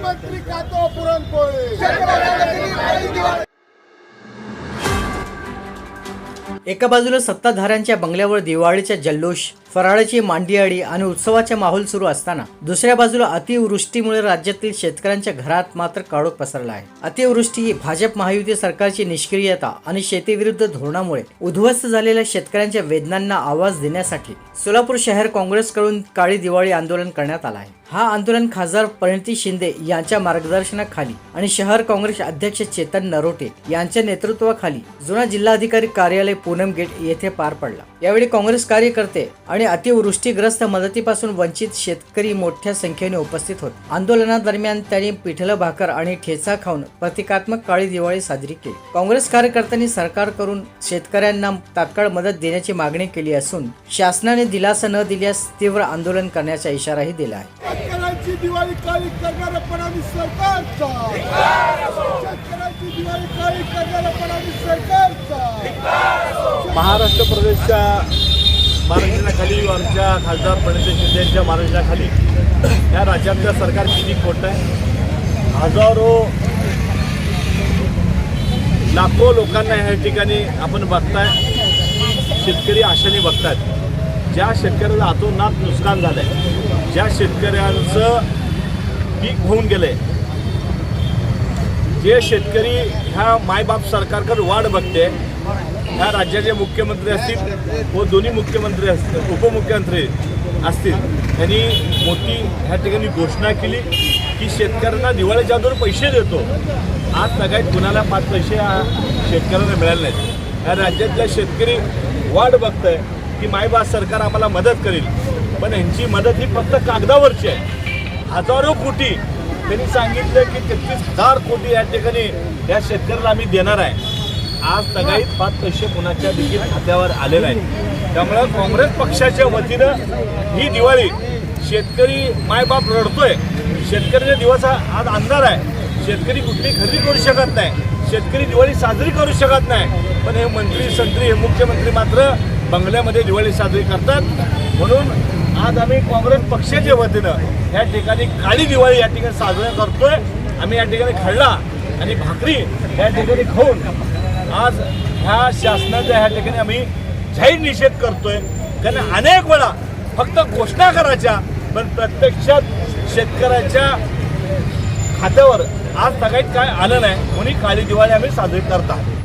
पुरणपोळी खातो पुरणपोळी एका बाजूला सत्ताधाऱ्यांच्या बंगल्यावर दिवाळीचा जल्लोष फराळाची मांडियाळी आणि उत्सवाचा माहोल सुरू असताना दुसऱ्या बाजूला अतिवृष्टीमुळे राज्यातील शेतकऱ्यांच्या घरात मात्र काळोख पसरला आहे. अतिवृष्टी ही भाजप महायुती सरकारची निष्क्रियता आणि शेतीविरुद्ध धोरणामुळे उद्ध्वस्त झालेल्या शेतकऱ्यांच्या वेदनांना आवाज देण्यासाठी सोलापूर शहर काँग्रेसकडून काळी दिवाळी आंदोलन करण्यात आला आहे. हा आंदोलन खासदार परिणती शिंदे यांच्या मार्गदर्शनाखाली आणि शहर काँग्रेस अध्यक्ष चेतन नरोटे यांच्या नेतृत्वाखाली जुना जिल्हाधिकारी कार्यालय पूनम गेट येथे पार पडला. यावेळी काँग्रेस कार्यकर्ते आणि अतिवृष्टीग्रस्त मदतीपासून वंचित शेतकरी मोठ्या संख्येने उपस्थित होते. आंदोलनादरम्यान त्यांनी पिठलं भाकर आणि ठेचा खाऊन प्रतिकात्मक काळी दिवाळी साजरी केली. काँग्रेस कार्यकर्त्यांनी सरकारकडून शेतकऱ्यांना तात्काळ मदत देण्याची मागणी केली असून शासनाने दिलासा न दिल्यास तीव्र आंदोलन करण्याचा इशाराही दिला आहे. शेतकऱ्यांची दिवाळी काळी करणारा सरकारचा. महाराष्ट्र प्रदेशच्या महाराष्ट्राखाली आमच्या खासदार प्रणित शिंदेच्या महाराष्ट्राखाली या राज्यातलं सरकार किती खोटं आहे? हजारो लाखो लोकांना ह्या ठिकाणी आपण बघताय. शेतकरी आशेने बघतायत. ज्या शेतकऱ्याला अतोनात नुकसान झालं आहे ज्या शेतकऱ्यांचं पीक होऊन गेलंय जे शेतकरी ह्या मायबाप सरकारकडे वाढ बघते ह्या राज्याचे मुख्यमंत्री असतील व दोन्ही मुख्यमंत्री असतील उपमुख्यमंत्री असतील त्यांनी मोठी ह्या ठिकाणी घोषणा केली की शेतकऱ्यांना दिवाळीच्या अगोदर पैसे देतो. आज सगळ्यात कुणाला पाच पैसे शेतकऱ्यांना मिळाले नाहीत. ह्या राज्यातल्या शेतकरी वाढ बघतंय की मायबाप सरकार आम्हाला मदत करेल. पण यांची मदत ही फक्त कागदावरची आहे. हजारो कोटी त्यांनी सांगितलं की तेहतीस हजार कोटी या ठिकाणी या शेतकऱ्याला आम्ही देणार आहे. आज सगळीत पाच पैसे कुणाच्या देखील खात्यावर आले नाही त्यामुळं काँग्रेस पक्षाच्या वतीनं ही दिवाळी शेतकरी मायबाप रडतोय. शेतकऱ्याच्या दिवस हा आज अंधार आहे. शेतकरी कुठली खरेदी करू शकत नाही. शेतकरी दिवाळी साजरी करू शकत नाही. पण हे मंत्री संत्री हे मुख्यमंत्री मात्र बंगल्यामध्ये दिवाळी साजरी करतात. म्हणून आज आम्ही काँग्रेस पक्षाच्या वतीनं या ठिकाणी काळी दिवाळी या ठिकाणी साजरा करतोय. आम्ही या ठिकाणी खळला आणि भाकरी या ठिकाणी खाऊन आज ह्या शासनाच्या ह्या ठिकाणी आम्ही जाहीर निषेध करतोय. कारण अनेक वेळा फक्त घोषणा करायच्या पण प्रत्यक्षात शेतकऱ्याच्या खात्यावर आज सगळ्यात काय आलं नाही म्हणून काळी दिवाळी आम्ही साजरी करतात